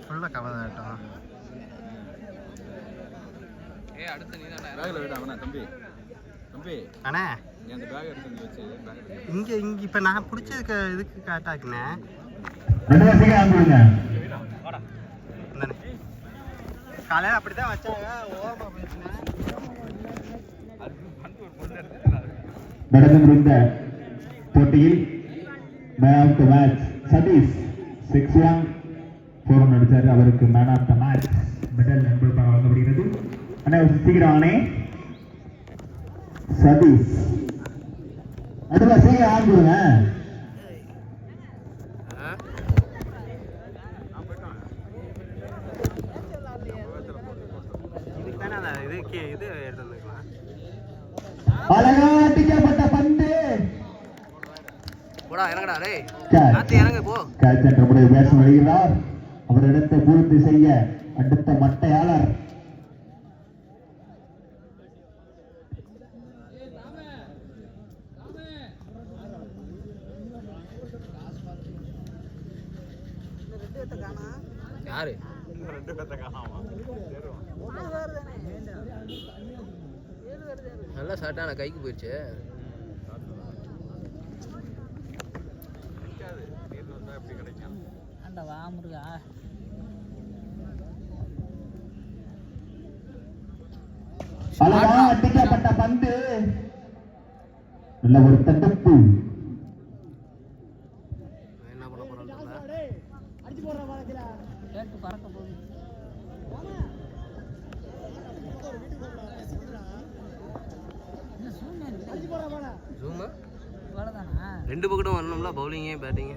ஃபுல்லாக கவர் ஆகட்டும் ஏய் அடுத்து நீ தானே. பேக்கில் விட அவனா தம்பி. தம்பி அண்ணே. நீ அந்த பேக் எடுத்து இங்க வச்சு பேக் எடுத்து இங்கே இங்கே இப்போ நான் பிடிச்சதுக்கு இதுக்கு இந்தாண்ணே. காலையில் அப்படி தான் வச்சாங்க நடந்து முடிந்த போட்டியில் man of the match Sathish six one four அடிச்சாரு அவருக்கு man of the match medal அன்பளிப்பாக வழங்கப்படுகிறது. அண்ணா சீக்கிரம் ஆனே சதீஷ். அடுத்த சீக்கிரம் ஆரம்பிடுங்க இதுக்கு தானே அந்த இது கே- இது எடுத்து வந்துக்கலாம் அழகா அடிக்கப்பட்ட பந்து போடா இறங்கடா டேய். காத்து இறங்கு போ. கேட்ச் என்ற முறை பேச வருகிறார் அவர் இடத்தை பூர்த்தி செய்ய அடுத்த மட்டையாளர். யாரு? நல்லா ஷார்ட்டான கைக்கு போயிடுச்சு அழகா அடிக்கப்பட்ட பந்து. நல்ல ஒரு தடுப்பு என்ன பண்ண போறான்னு தெரியல. ஜூமா ரெண்டு பக்கட்டும் வரணும்ல பவுலிங்கு பேட்டிங்கு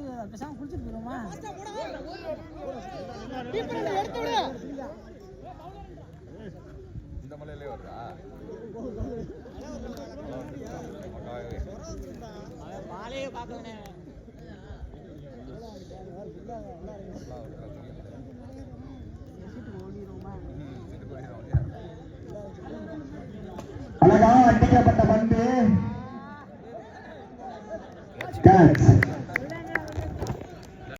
மாட்டு பேசாம குளிச்சுட்டு அந்த இந்த மலையிலே வருதா அழகா அடிக்கப்பட்ட பந்து கேட்ச்